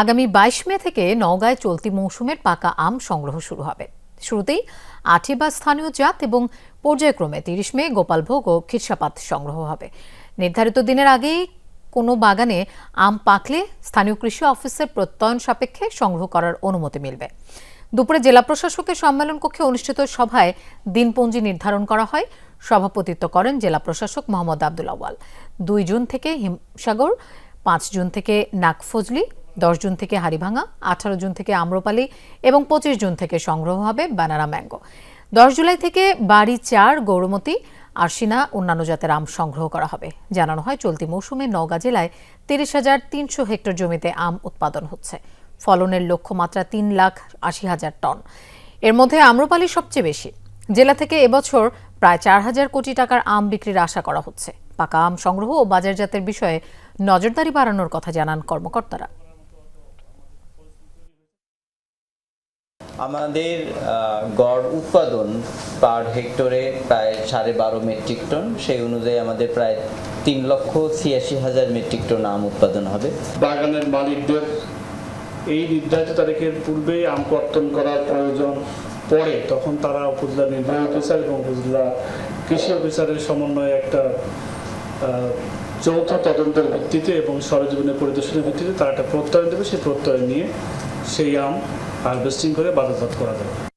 আগামী বাইশ মে থেকে নওগাঁয় চলতি মৌসুমের পাকা আম সংগ্রহ শুরু হবে। শুরুতেই আঠি বা স্থানীয় জাত এবং পর্যায়ক্রমে তিরিশ মে গোপালভোগ ও খিরসাপাত সংগ্রহ হবে। নির্ধারিত দিনের আগেই কোনো বাগানে আম পাকলে স্থানীয় কৃষি অফিসের প্রত্যয়ন সাপেক্ষে সংগ্রহ করার অনুমতি মিলবে। দুপুরে জেলা প্রশাসকের সম্মেলন কক্ষে অনুষ্ঠিত সভায় দিনপঞ্জি নির্ধারণ করা হয়। সভাপতিত্ব করেন জেলা প্রশাসক মোহাম্মদ আব্দুল আওয়াল দুই জুন থেকে হিমসাগর, পাঁচ জুন থেকে নাকফজলি দশ জুন থেকে হাড়িভাঙা, আঠারো জুন থেকে আম্রপালি এবং পঁচিশ জুন থেকে সংগ্রহ হবে বানানা ম্যাঙ্গো। দশ জুলাই থেকে বাড়ি চার, গৌরমতি, আরশিনা, অন্যান্য জাতের আম সংগ্রহ করা হবে। জানানো হয়, চলতি মৌসুমে নওগাঁ জেলায় তিরিশ হাজার তিনশো হেক্টর জমিতে আম উৎপাদন হচ্ছে। ফলনের লক্ষ্যমাত্রা তিন লাখ আশি হাজার টন। এর মধ্যে আম্রপালি সবচেয়ে বেশি। জেলা থেকে এবছর প্রায় চার হাজার কোটি টাকার আম বিক্রির আশা করা হচ্ছে। পাকা আম সংগ্রহ ও বাজারজাতের বিষয়ে নজরদারি বাড়ানোর কথা জানান কর্মকর্তারা। আমাদের গড় উৎপাদন পার হেক্টরে প্রায় সাড়ে বারো মেট্রিক টন। সেই অনুযায়ী আমাদের প্রায় তিন লক্ষ ছিয়াশি হাজার মেট্রিক টন আম উৎপাদন হবে। বাগানের মালিকদের এই নির্ধারিত তারিখের পূর্বেই আম কর্তন করার প্রয়োজন পড়ে। তখন তারা উপজেলা নির্বাহী অফিসার এবং উপজেলা কৃষি অফিসারের সমন্বয়ে একটা যৌথ তদন্তের ভিত্তিতে এবং সরজীবনের পরিদর্শনের ভিত্তিতে তারা একটা প্রত্যয়ন দেবে। সেই প্রত্যয়ন নিয়ে সেই আম হারভেস্টিং করে বাজারজাত করা যাবে।